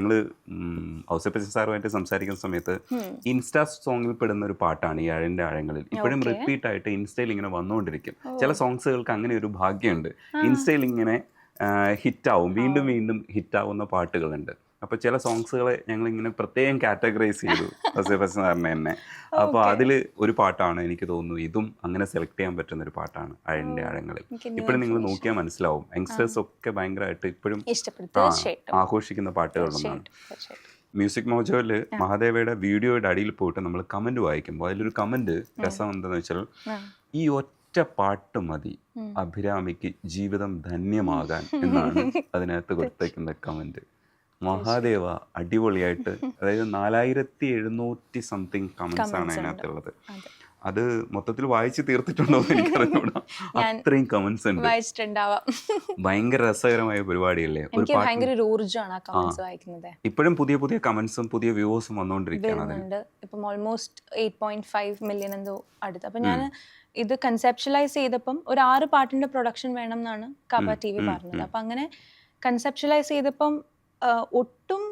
ഞങ്ങൾ ഔസപ്പച്ചൻ സാറുമായിട്ട് സംസാരിക്കുന്ന സമയത്ത് ഇൻസ്റ്റാ സോങ്ങിൽ പെടുന്ന ഒരു പാട്ടാണ് ഈ അഴന്റെ ആഴങ്ങളിൽ. ഇപ്പോഴും റിപ്പീറ്റ് ആയിട്ട് ഇൻസ്റ്റയിൽ ഇങ്ങനെ വന്നുകൊണ്ടിരിക്കും ചില സോങ്സുകൾക്ക് അങ്ങനെ ഒരു ഭാഗ്യമുണ്ട്. ഇൻസ്റ്റയിൽ ഇങ്ങനെ ഹിറ്റാവും വീണ്ടും വീണ്ടും ഹിറ്റാവുന്ന പാട്ടുകളുണ്ട്. അപ്പൊ ചില സോങ്സുകളെ ഞങ്ങൾ ഇങ്ങനെ പ്രത്യേകം കാറ്റഗറൈസ് ചെയ്തു. സാറിനെ തന്നെ അപ്പൊ അതിൽ അതിൽ ഒരു പാട്ടാണ് എനിക്ക് തോന്നുന്നു. ഇതും അങ്ങനെ സെലക്ട് ചെയ്യാൻ പറ്റുന്ന ഒരു പാട്ടാണ് അഴന്റെ ആഴങ്ങളിൽ. ഇപ്പോഴും നിങ്ങൾ നോക്കിയാൽ മനസ്സിലാവും. യങ്സ്റ്റേഴ്സ് ഒക്കെ ഭയങ്കരമായിട്ട് ഇപ്പോഴും ആഘോഷിക്കുന്ന പാട്ടുകളൊന്നാണ്. മ്യൂസിക് മോജോയിൽ മഹാദേവയുടെ വീഡിയോയുടെ അടിയിൽ പോയിട്ട് നമ്മൾ കമന്റ് വായിക്കുമ്പോൾ അതിലൊരു കമന്റ് രസം എന്താന്ന് വെച്ചാൽ. ഈ ഒറ്റ പാട്ട് മതി. അഭിരാമിക്ക് ജീവിതം ധന്യമാകാൻ എന്നാണ് അതിനകത്ത് കൊടുത്തേക്കുന്ന കമന്റ് മഹാദേവ അടിപൊളിയായിട്ട് അതായത് നാലായിരത്തി എഴുന്നൂറ്റി സംതിങ് കമന്റ്സ് ആണ് അതിനകത്തുള്ളത്. അത്. മൊത്തത്തിൽ വായിച്ച് തീർത്തിട്ടുണ്ടോ എന്ന് എനിക്കറിഞ്ഞൂടാ. അത്രയും കമന്റ്സ് ഉണ്ട്. വായിച്ചിട്ടുണ്ടാവാം. ഭയങ്കര രസകരമായ പരിപാടിയല്ലേ? ഒരു ഭയങ്കര ഊർജമാണ് ആ കമന്റ്സ് വായിക്കുന്നത്. ഇപ്പോഴും പുതിയ പുതിയ കമന്റ്സും പുതിയ വ്യൂവേഴ്സും വന്നുകൊണ്ടിരിക്കുകയാണ് അതിന് ഇപ്പം almost eight point five million എന്തോ അടുത്ത്. അപ്പം ഞാൻ ഇത് കൺസെപ്ച്വലൈസ് ചെയ്തപ്പം ഒരു ആറ് പാട്ടിന്റെ പ്രൊഡക്ഷൻ വേണം എന്നാണ് കബ ടി വി പറഞ്ഞത്. അപ്പം അങ്ങനെ കൺസെപ്ച്വലൈസ് ചെയ്തപ്പം ഒട്ടും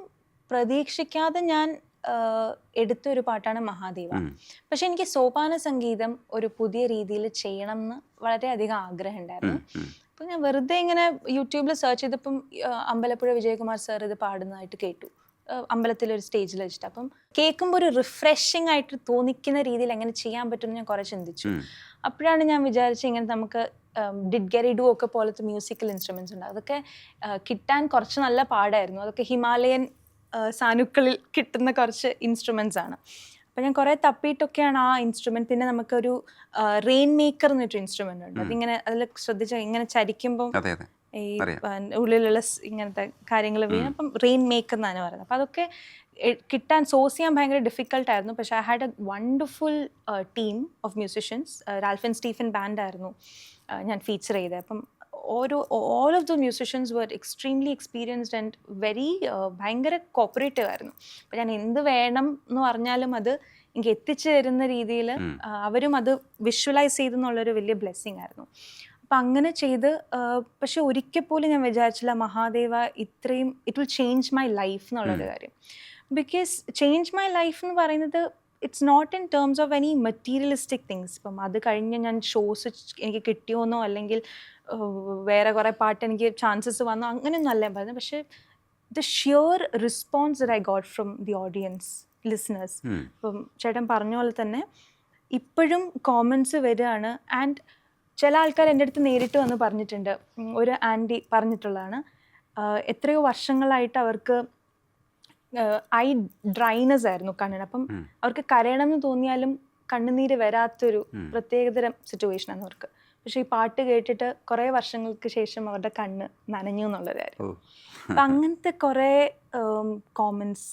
പ്രതീക്ഷിക്കാതെ ഞാൻ എടുത്തൊരു എടുത്ത ഒരു പാട്ടാണ് മഹാദേവ. പക്ഷെ എനിക്ക് സോപാന സംഗീതം ഒരു പുതിയ രീതിയിൽ ചെയ്യണം എന്ന് വളരെയധികം ആഗ്രഹം ഉണ്ടായിരുന്നു. അപ്പം ഞാൻ വെറുതെ ഇങ്ങനെ യൂട്യൂബിൽ സെർച്ച് ചെയ്തപ്പം അമ്പലപ്പുഴ വിജയകുമാർ സാർ ഇത് പാടുന്നതായിട്ട് കേട്ടു ആ, അമ്പലത്തിലൊരു സ്റ്റേജിൽ വെച്ചിട്ട്. അപ്പം കേൾക്കുമ്പോൾ ഒരു റിഫ്രഷിംഗ് ആയിട്ട് തോന്നിക്കുന്ന രീതിയിൽ എങ്ങനെ ചെയ്യാൻ പറ്റുമെന്ന് ഞാൻ കുറേ ചിന്തിച്ചു. അപ്പോഴാണ് ഞാൻ വിചാരിച്ചത് ഇങ്ങനെ നമുക്ക് ഡിഡ് ഗെറിഡു ഒക്കെ പോലത്തെ മ്യൂസിക്കൽ ഇൻസ്ട്രുമെന്റ്സ് ഉണ്ട്. അതൊക്കെ കിട്ടാൻ കുറച്ച് നല്ല പാടായിരുന്നു. അതൊക്കെ ഹിമാലയൻ സാനുക്കളിൽ കിട്ടുന്ന കുറച്ച് ഇൻസ്ട്രുമെന്റ്സ് ആണ്. അപ്പം ഞാൻ കുറേ തപ്പിയിട്ടൊക്കെയാണ് ആ ഇൻസ്ട്രുമെന്റ് പിന്നെ നമുക്കൊരു റെയിൻ മേക്കർ എന്നൊരു ഇൻസ്ട്രുമെന്റ് ഉണ്ട്. അതിങ്ങനെ അതിൽ ശ്രദ്ധിച്ചാൽ ഇങ്ങനെ ചരിക്കുമ്പം ഈ ഉള്ളിലുള്ള ഇങ്ങനത്തെ കാര്യങ്ങൾ വീണ്. അപ്പം റെയിൻ മേക്കർ എന്നാണ് പറയുന്നത്. അപ്പം അതൊക്കെ കിട്ടാൻ സോഴ്സ് ചെയ്യാൻ ഭയങ്കര ഡിഫിക്കൽട്ട് ആയിരുന്നു. പക്ഷെ I had a wonderful team of musicians Ralfin Stephen band ആയിരുന്നു ഞാൻ ഫീച്ചർ ചെയ്തത് അപ്പം ഓരോ all of the musicians were extremely experienced and very ഭയങ്കര കോപ്പറേറ്റീവ് ആയിരുന്നു. അപ്പം ഞാൻ എന്ത് വേണം എന്ന് പറഞ്ഞാലും അത് എനിക്ക് എത്തിച്ചു തരുന്ന രീതിയിൽ അവരും അത് വിഷ്വലൈസ് ചെയ്തെന്നുള്ളൊരു വലിയ ബ്ലെസ്സിങ് ആയിരുന്നു. അപ്പം അങ്ങനെ ചെയ്ത് പക്ഷെ ഒരിക്കൽ പോലും ഞാൻ വിചാരിച്ചില്ല മഹാദേവ ഇത്രയും it will change my life എന്നുള്ളൊരു കാര്യം. ബിക്കോസ് ചേഞ്ച് മൈ ലൈഫ് എന്ന് പറയുന്നത് it's not in terms of any materialistic things ഇപ്പം അത് കഴിഞ്ഞ് ഞാൻ ഷോസ് എനിക്ക് കിട്ടിയോന്നോ അല്ലെങ്കിൽ വേറെ കുറേ പാട്ട് എനിക്ക് ചാൻസസ് വന്നോ അങ്ങനെയൊന്നും അല്ല ഞാൻ പറയുന്നത് പക്ഷേ the sure response I got from the audience listeners. ഇപ്പം ചേട്ടൻ പറഞ്ഞ പോലെ തന്നെ ഇപ്പോഴും കോമൻസ് വരികയാണ്. ആൻഡ് ചില ആൾക്കാർ എന്റെ അടുത്ത് നേരിട്ട് വന്ന് പറഞ്ഞിട്ടുണ്ട്. ഒരു ആന്റി പറഞ്ഞിട്ടുള്ളതാണ്. എത്രയോ വർഷങ്ങളായിട്ട് അവർക്ക് ഐ ഡ്രൈനസ് ആയിരുന്നു കണ്ണിന്. അപ്പം അവർക്ക് കരയണം എന്ന് തോന്നിയാലും കണ്ണുനീര് വരാത്തൊരു പ്രത്യേകതരം സിറ്റുവേഷൻ ആണ് അവർക്ക്. പക്ഷേ ഈ പാട്ട് കേട്ടിട്ട് കുറേ വർഷങ്ങൾക്ക് ശേഷം അവരുടെ കണ്ണ് നനഞ്ഞു എന്നുള്ളതായിരുന്നു അപ്പം അങ്ങനത്തെ കുറേ കോമൻസ്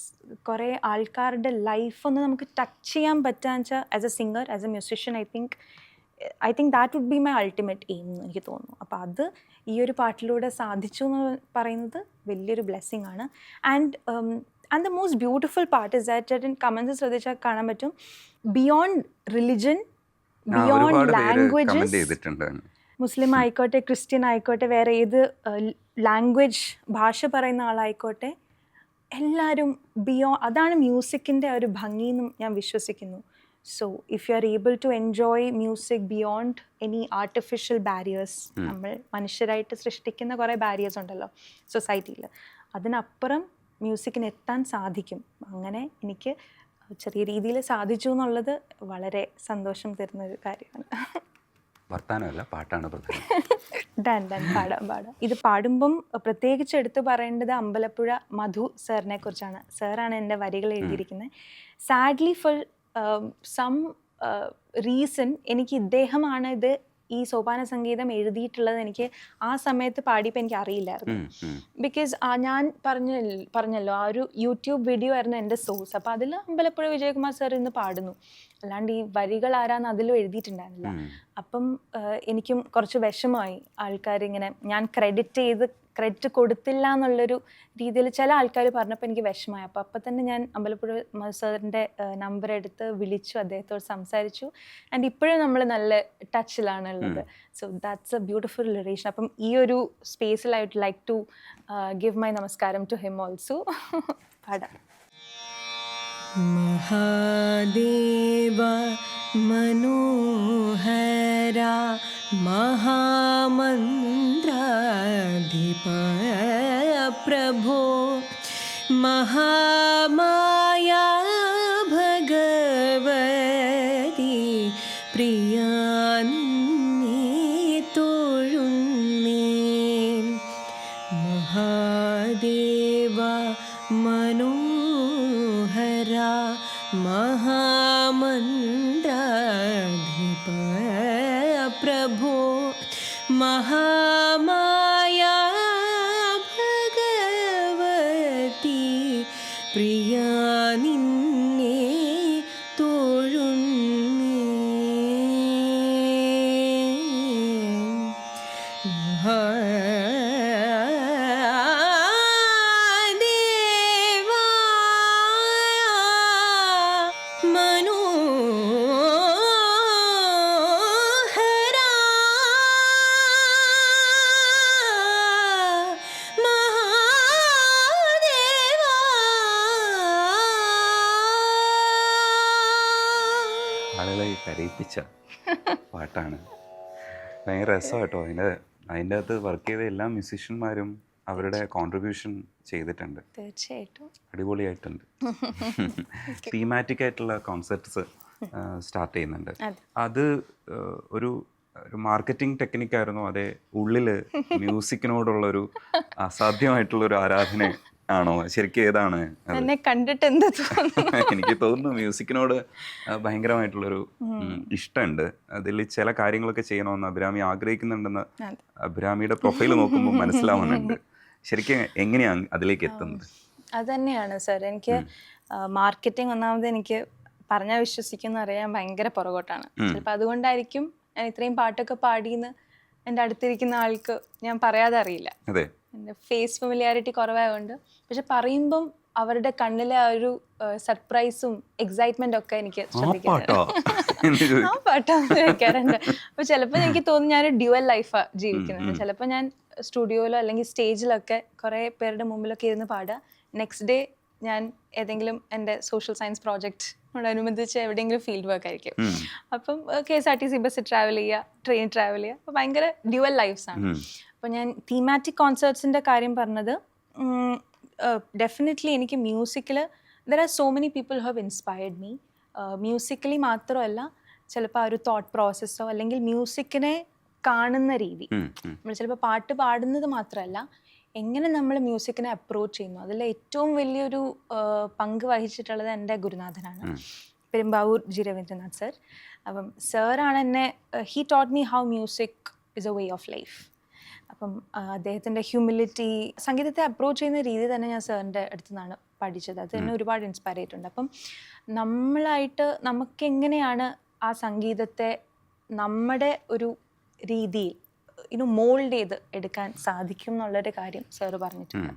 കുറേ ആൾക്കാരുടെ ലൈഫ് ഒന്ന് നമുക്ക് ടച്ച് ചെയ്യാൻ പറ്റാന്ന് വെച്ചാൽ as a singer as a musician I think I think that would be my ultimate aim എന്ന് എനിക്ക് തോന്നുന്നു. അപ്പോൾ അത് ഈ ഒരു പാട്ടിലൂടെ സാധിച്ചു എന്ന് പറയുന്നത് വലിയൊരു ബ്ലെസ്സിങ് ആണ്. And and the most beautiful part is that comments ശ്രദ്ധിച്ചാൽ കാണാൻ പറ്റും. ബിയോണ്ട് റിലിജൻ ബിയോണ്ട് ലാംഗ്വേജസ് മുസ്ലിം ആയിക്കോട്ടെ ക്രിസ്ത്യൻ ആയിക്കോട്ടെ വേറെ ഏത് ലാംഗ്വേജ് ഭാഷ പറയുന്ന ആളായിക്കോട്ടെ എല്ലാവരും ബിയോ അതാണ് മ്യൂസിക്കിന്റെ ഒരു ഭംഗി എന്നും ഞാൻ വിശ്വസിക്കുന്നു. So if you are able to enjoy music beyond any artificial barriers നമ്മൾ മനുഷ്യരായിട്ട് സൃഷ്ടിക്കുന്ന കുറേ ബാരിയേഴ്സ് ഉണ്ടല്ലോ സൊസൈറ്റിയിൽ അതിനപ്പുറം മ്യൂസിക്കിന് എത്താൻ സാധിക്കും. അങ്ങനെ എനിക്ക് ചെറിയ രീതിയിൽ സാധിച്ചു എന്നുള്ളത് വളരെ സന്തോഷം തരുന്ന ഒരു കാര്യമാണ്. വർത്താനമല്ല പാട്ടാണ് പ്രധാനം. Done done. പാടാം പാടാം. ഇത് പാടുമ്പം പ്രത്യേകിച്ച് എടുത്തു പറയേണ്ടത് അമ്പലപ്പുഴ മധു സാറിനെ കുറിച്ചാണ്. സാറാണ് എന്റെ വരികൾ എഴുതിയിരിക്കുന്നത്. സാഡ്ലി ഫുൾ സം റീസൺ എനിക്ക് ഇദ്ദേഹമാണ് ഇത് ഈ സോപാന സംഗീതം എഴുതിയിട്ടുള്ളത് എനിക്ക് ആ സമയത്ത് പാടിയപ്പോൾ എനിക്ക് അറിയില്ലായിരുന്നു. ബിക്കോസ് ഞാൻ പറഞ്ഞ പറഞ്ഞല്ലോ ആ ഒരു യൂട്യൂബ് വീഡിയോ ആയിരുന്നു എന്റെ സോഴ്സ് അപ്പോൾ അതിൽ അമ്പലപ്പുഴ വിജയകുമാർ സാർ ഇന്ന് പാടുന്നു. അല്ലാണ്ട് ഈ വരികൾ ആരാന്ന് അതിലും എഴുതിയിട്ടുണ്ടായിരുന്നില്ല. അപ്പം എനിക്കും കുറച്ച് വിഷമമായി. ആൾക്കാർ ഇങ്ങനെ ഞാൻ ക്രെഡിറ്റ് ചെയ്ത് ക്രെഡിറ്റ് കൊടുത്തില്ല എന്നുള്ളൊരു രീതിയിൽ ചില ആൾക്കാർ പറഞ്ഞപ്പോൾ എനിക്ക് വിഷമമായി അപ്പോൾ അപ്പം തന്നെ ഞാൻ അമ്പലപ്പുഴ സാറിൻ്റെ നമ്പർ എടുത്ത് വിളിച്ചു അദ്ദേഹത്തോട് സംസാരിച്ചു ആൻഡ് ഇപ്പോഴും നമ്മൾ നല്ല ടച്ചിലാണ് ഉള്ളത് so that's a beautiful relation അപ്പം ഈ ഒരു സ്പേസിൽ I would like to give my namaskaram to him also പാടാം महादेव मनोहरा महामन्त्राधिप प्रभो महामाया भगवती प्रियान्नी तोळुन्नी महादेव मनोहरा महामन्त्राधिप प्रभो महामाया കരയിപ്പിച്ച പാട്ടാണ്. ഭയങ്കര രസം കേട്ടോ. അതിന്റെ അതിന്റെ അകത്ത് വർക്ക് ചെയ്ത എല്ലാ മ്യൂസീഷ്യന്മാരും അവരുടെ കോൺട്രിബ്യൂഷൻ ചെയ്തിട്ടുണ്ട്. തീർച്ചയായിട്ടും. അടിപൊളിയായിട്ടുണ്ട്. തീമാറ്റിക് ആയിട്ടുള്ള കോൺസെപ്റ്റ്സ് സ്റ്റാർട്ട് ചെയ്യുന്നുണ്ട്. അത്. ഒരു ഒരു മാർക്കറ്റിംഗ് ടെക്നിക്കായിരുന്നു അതേ ഉള്ളിൽ മ്യൂസിക്കിനോടുള്ള ഒരു അസാധ്യമായിട്ടുള്ള ഒരു ആരാധന ആണോ? ശരിക്കും ഏതാണ് എന്നെ കണ്ടിട്ട് എന്താ എനിക്ക് തോന്നുന്നു മ്യൂസിക്കിനോട് ഭയങ്കരമായിട്ടുള്ളൊരു ഇഷ്ടമുണ്ട് അതിൽ ചില കാര്യങ്ങളൊക്കെ ചെയ്യണമെന്ന് അഭിരാമി ആഗ്രഹിക്കുന്നുണ്ടെന്ന് അഭിരാമിയുടെ പ്രൊഫൈൽ നോക്കുമ്പോൾ മനസ്സിലാവുന്നുണ്ട്. ശരിക്കും എങ്ങനെയാണ് അതിലേക്ക് എത്തുന്നത്? അത് തന്നെയാണ് സർ. എനിക്ക് മാർക്കറ്റിംഗ് ഒന്നാമത് എനിക്ക് പറഞ്ഞാൽ വിശ്വസിക്കുന്ന അറിയാൻ ഭയങ്കര പുറകോട്ടാണ്. ചിലപ്പോൾ അതുകൊണ്ടായിരിക്കും ഞാൻ ഇത്രയും പാട്ടൊക്കെ പാടിയെന്ന് എന്റെ അടുത്തിരിക്കുന്ന ആൾക്ക് ഞാൻ പറയാതെ അറിയില്ല. എന്റെ ഫേസ് ഫെമിലിയാരിറ്റി കുറവായതുകൊണ്ട് പക്ഷെ പറയുമ്പം അവരുടെ കണ്ണിലെ ആ ഒരു സർപ്രൈസും എക്സൈറ്റ്മെന്റ് ഒക്കെ എനിക്ക് ആ പാട്ടോ? ശ്രദ്ധിക്കാറുണ്ട് ചോദിക്കാറുണ്ട്. അപ്പൊ ചിലപ്പോൾ എനിക്ക് തോന്നുന്നു ഞാൻ ഡ്യുവൽ ലൈഫാണ് ജീവിക്കുന്നത്. ചിലപ്പോൾ ഞാൻ സ്റ്റുഡിയോയിലോ അല്ലെങ്കിൽ സ്റ്റേജിലൊക്കെ കുറേ പേരുടെ മുമ്പിലൊക്കെ ഇരുന്ന് പാടുക നെക്സ്റ്റ് ഡേ ഞാൻ ഏതെങ്കിലും എന്റെ സോഷ്യൽ സയൻസ് പ്രോജക്റ്റ് ോടനുബന്ധിച്ച് എവിടെയെങ്കിലും ഫീൽഡ് വർക്ക് ആയിരിക്കും. അപ്പം K S R T C bus travel ചെയ്യുക ട്രെയിൻ ട്രാവൽ ചെയ്യുക അപ്പോൾ ഭയങ്കര ഡ്യുവൽ ലൈഫ്സ് ആണ്. ഉം. അപ്പോൾ ഞാൻ തീമാറ്റിക് കോൺസേർട്സിന്റെ കാര്യം പറഞ്ഞത് ഡെഫിനറ്റ്ലി എനിക്ക് മ്യൂസിക്കിൽ there are so many people have inspired me musically മാത്രമല്ല ചിലപ്പോൾ ആ ഒരു തോട്ട് പ്രോസസ്സോ അല്ലെങ്കിൽ മ്യൂസിക്കിനെ കാണുന്ന രീതി. നമ്മൾ ചിലപ്പോൾ പാട്ട് പാടുന്നത് മാത്രമല്ല എങ്ങനെ നമ്മൾ മ്യൂസിക്കിനെ അപ്രോച്ച് ചെയ്യുന്നു അതിൽ ഏറ്റവും വലിയൊരു പങ്ക് വഹിച്ചിട്ടുള്ളത് എന്റെ ഗുരുനാഥനാണ്. പെരുമ്പാവൂർ ജി രവീന്ദ്രനാഥ് സർ അപ്പം സാറാണ് എന്നെ he taught me how music is a way of life അപ്പം അദ്ദേഹത്തിന്റെ ഹ്യൂമിലിറ്റി സംഗീതത്തെ അപ്രോച്ച് ചെയ്യുന്ന രീതി തന്നെ ഞാൻ സാറിന്റെ അടുത്ത് നിന്നാണ് പഠിച്ചത്. അത് തന്നെ ഒരുപാട് ഇൻസ്പയർ ചെയ്തിട്ടുണ്ട്. അപ്പം നമ്മളായിട്ട് നമുക്കെങ്ങനെയാണ് ആ സംഗീതത്തെ നമ്മുടെ ഒരു രീതിയിൽ ഇനി മോൾഡ് ചെയ്ത് എടുക്കാൻ സാധിക്കും എന്നുള്ളൊരു കാര്യം സാറ് പറഞ്ഞിട്ടുണ്ട്.